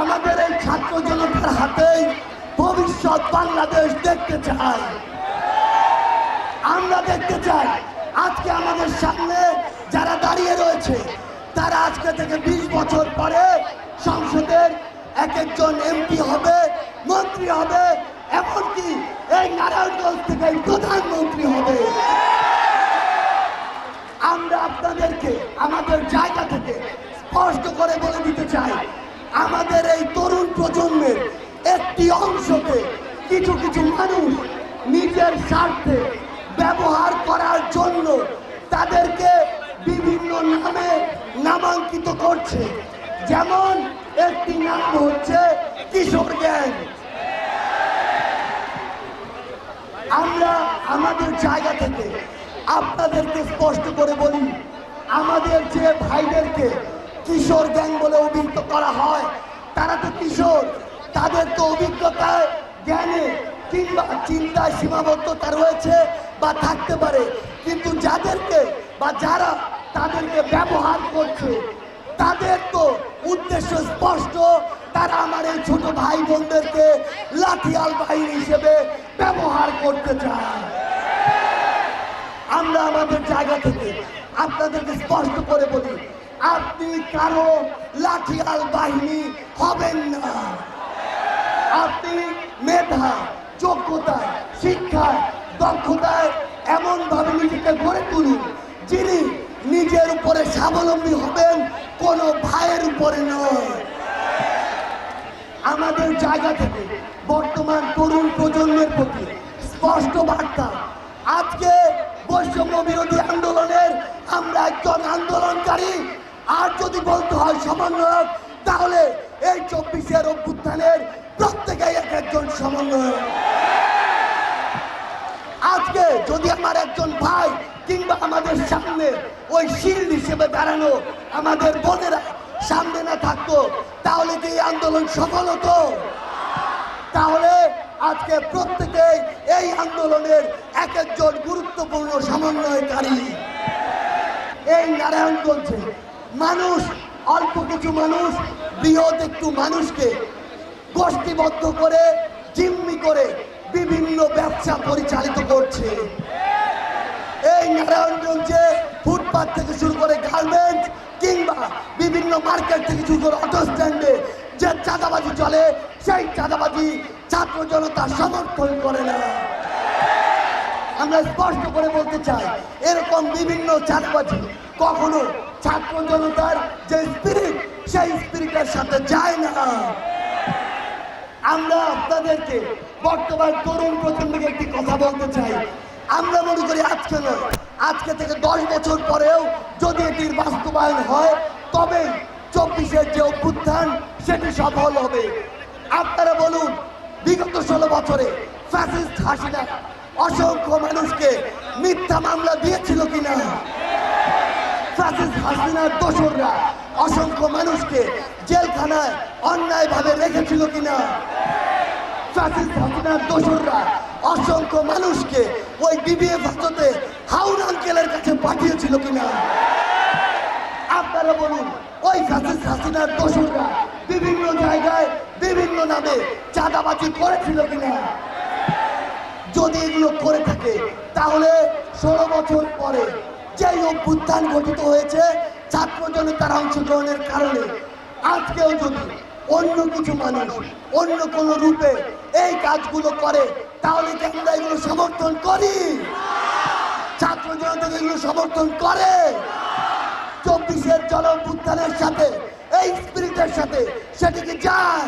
আমাদের এই ছাত্র জনতার হাতেই ভবিষ্যৎ বাংলাদেশ দেখতে চাই। আমরা দেখতে চাই। আজকে আমাদের সামনে যারা দাঁড়িয়ে রয়েছে, তারা আজকে থেকে বিশ বছর পরে সংসদের এক একজন এমপি হবে, মন্ত্রী হবে, এমনকি এই নারায়ণগঞ্জ থেকে প্রধানমন্ত্রী হবে। আমরা আপনাদেরকে আমাদের জায়গা থেকে স্পষ্ট করে বলে দিতে চাই আমাদের এই তরুণ প্রজন্মের একটি অংশকে কিছু কিছু মানুষ নিজের স্বার্থে ব্যবহার করার জন্য তাদেরকে বিভিন্ন নামে নামাঙ্কিত করছে। যেমন একটি নাম হচ্ছে কিশোর গ্যাং। আমরা আমাদের জায়গা থেকে আপনাদেরকে স্পষ্ট করে বলি, আমাদের যে ভাইদেরকে কিশোর গ্যাং বলে অভিহিত করা হয়। তারা তো কিশোর। তাদের তো অভিজ্ঞতায় জ্ঞানে কিংবা চিন্তায় সীমাবদ্ধতা রয়েছে বা থাকতে পারে। কিন্তু যাদেরকে বা যারা তাদেরকে ব্যবহার করছে, তাদের তো উদ্দেশ্য স্পষ্ট। তারা আমার এই ছোট ভাই বোনদেরকে লাঠিয়াল বাহিনী হিসেবে ব্যবহার করতে চায়। আমরা আমাদের জায়গা থেকে আপনাদেরকে স্পষ্ট করে বলি আপনি কারও লাঠিয়াল বাহিনী হবেন না। আপনি মেধা যোগ্যতায় শিক্ষায় দক্ষতায় এমন ভাবে নিজেকে গড়ে তুলুন, যিনি নিজের উপরে স্বাবলম্বী হবেন কোনো ভাইয়ের উপরে নয়। আমাদের জায়গা থেকে বর্তমান তরুণ প্রজন্মের প্রতি স্পষ্ট বার্তা, আজকে বৈষম্য বিরোধী আন্দোলনের আমরা একজন আন্দোলনকারী আর যদি বলতে হয় সমন্বয়ক, তাহলে এই চব্বিশের অভ্যুত্থানের প্রত্যেকেই এক একজন সমন্বয়ক। আজকে যদি আমার একজন ভাই কিংবা আমাদের সামনে ওই শিল্ড হিসেবে দাঁড়ানো আমাদের বোনেরা সামনে না থাকতো, তাহলে কি আন্দোলন সফল হতো? তাহলে আজকে প্রত্যেকেই এই আন্দোলনের এক একজন গুরুত্বপূর্ণ সমন্বয়কারী। এই নারায়ণগঞ্জে মানুষ, অল্প কিছু মানুষ, বৃহৎ একটু মানুষকে গোষ্ঠীবদ্ধ করে, জিম্মি করে বিভিন্ন ব্যবসা পরিচালিত করছে। এই নারায়ণগঞ্জে ফুটপাথ থেকে শুরু করে গার্মেন্টস কিংবা বিভিন্ন মার্কেট থেকে শুরু করে অটো স্ট্যান্ডে যে চাঁদাবাজি চলে, সেই চাঁদাবাজি ছাত্র জনতা সমর্থন করে না। আমরা স্পষ্ট করে বলতে চাই, এরকম বিভিন্ন চাঁদাবাজি কখনো ছাত্র জনতার যে স্পিরিট সেই স্পিরিটের সাথে যায় না। আমরা আপনাদেরকে বর্তমান তরুণ প্রজন্মকে একটি কথা বলতে চাই। আমরা মনে করি আজকে নয়, আজকে থেকে দশ বছর পরেও যদি এটির বাস্তবায়ন হয় তবে চব্বিশের যে অভ্যুত্থান, সেটি সফল হবে। আপনারা বলুন, বিগত ষোলো বছরে ফ্যাসিস্ট হাসিনা অসংখ্য মানুষকে মিথ্যা মামলা দিয়েছিল কিনা? ফ্যাসিস্ট হাসিনার দোসররা অসংখ্য মানুষকে জেলখানায় অন্যায়ভাবে রেখেছিল কিনা? ফ্যাসিস্ট হাসিনার দোসররা অসংখ্য মানুষকে ওই বিবিএ হাজতে হাউন আঙ্কেলের কাছে পাঠিয়েছিল কিনা? আপনারা বলুন, ওই ফ্যাসিস্ট হাসিনার দোসররা বিভিন্ন জায়গায়, বিভিন্ন নামে চাঁদাবাজি করেছিল কিনা? যদি এগুলো করে থাকে, তাহলে ষোলো বছর পরে যেই অভ্যুত্থান গঠিত হয়েছে, ছাত্র জনতার অংশগ্রহণের কারণে, আজকেও যদি অন্য কিছু মানুষ অন্য কোন রূপে এই কাজগুলো করে, তাহলে কি আমরা এগুলো সমর্থন করি? ছাত্র জনতা এগুলো সমর্থন করে? চব্বিশের জল সাথে, এই স্পিরিটের সাথে সেটিকে যায়?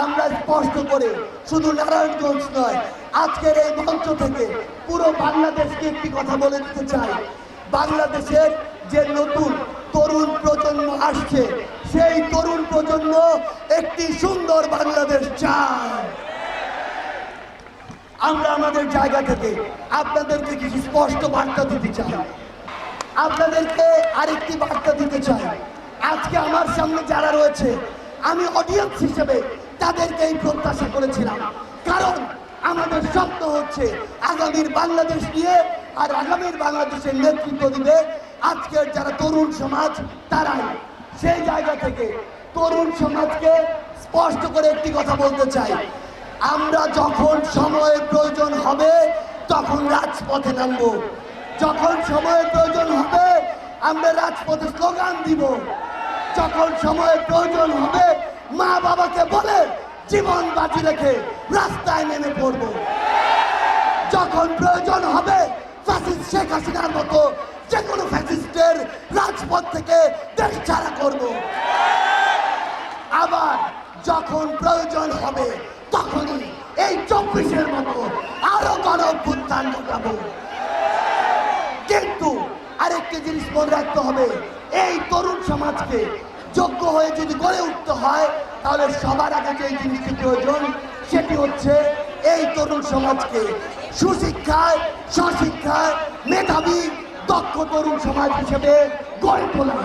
আমরা স্পষ্ট করে শুধু নারায়ণগঞ্জ নয়, আজকের এই মঞ্চ থেকে পুরো বাংলাদেশকে একটি কথা বলে দিতে চাই। বাংলাদেশের যে নতুন তরুণ প্রজন্ম আসছে, সেই তরুণ প্রজন্ম একটি সুন্দর বাংলাদেশ চায়। আমরা আমাদের জায়গা থেকে আপনাদেরকে কিছু স্পষ্ট বার্তা দিতে চাই। আপনাদেরকে আরেকটি বার্তা দিতে চাই। আজকে আমার সামনে যারা রয়েছে, আমি অডিয়েন্স হিসেবে তাদেরকেই প্রত্যাশা করেছিলাম। কারণ আমাদের স্বপ্ন হচ্ছে আগামীর বাংলাদেশ নিয়ে আর আগামীর বাংলাদেশের নেতৃত্ব দিবে আজকের যারা তরুণ সমাজ, তারাই। সেই জায়গা থেকে তরুণ সমাজকে স্পষ্ট করে একটি কথা বলতে চাই। আমরা যখন সময়ের প্রয়োজন হবে, তখন রাজপথে নামবো। যখন সময়ের প্রয়োজন হবে, আমরা রাজপথে স্লোগান দিব। যখন সময়ের প্রয়োজন হবে মা বাবাকে বলে, জীবন বাজি রেখে রাস্তায় নেমে পড়ব। যখন প্রয়োজন হবে, ফ্যাসিস্ট শেখ হাসিনার মতো যে কোনো ফ্যাসিস্টের রাজপথ থেকে দেশ ছাড়া করব। আবার যখন প্রয়োজন হবে, তখনই এই চব্বিশের মতো আরও গণ অভ্যুত্থান ঘটাবো কিন্তু আরেকটি জিনিস মনে রাখতে হবে, এই তরুণ সমাজকে যোগ্য হয়ে যদি গড়ে উঠতে হয়, তাহলে সবার আগে যে জিনিসটি প্রয়োজন, সেটি হচ্ছে এই তরুণ সমাজকে সুশিক্ষায় স্বশিক্ষায় মেধাবী, দক্ষ তরুণ সমাজ হিসেবে গড়ে তোলা।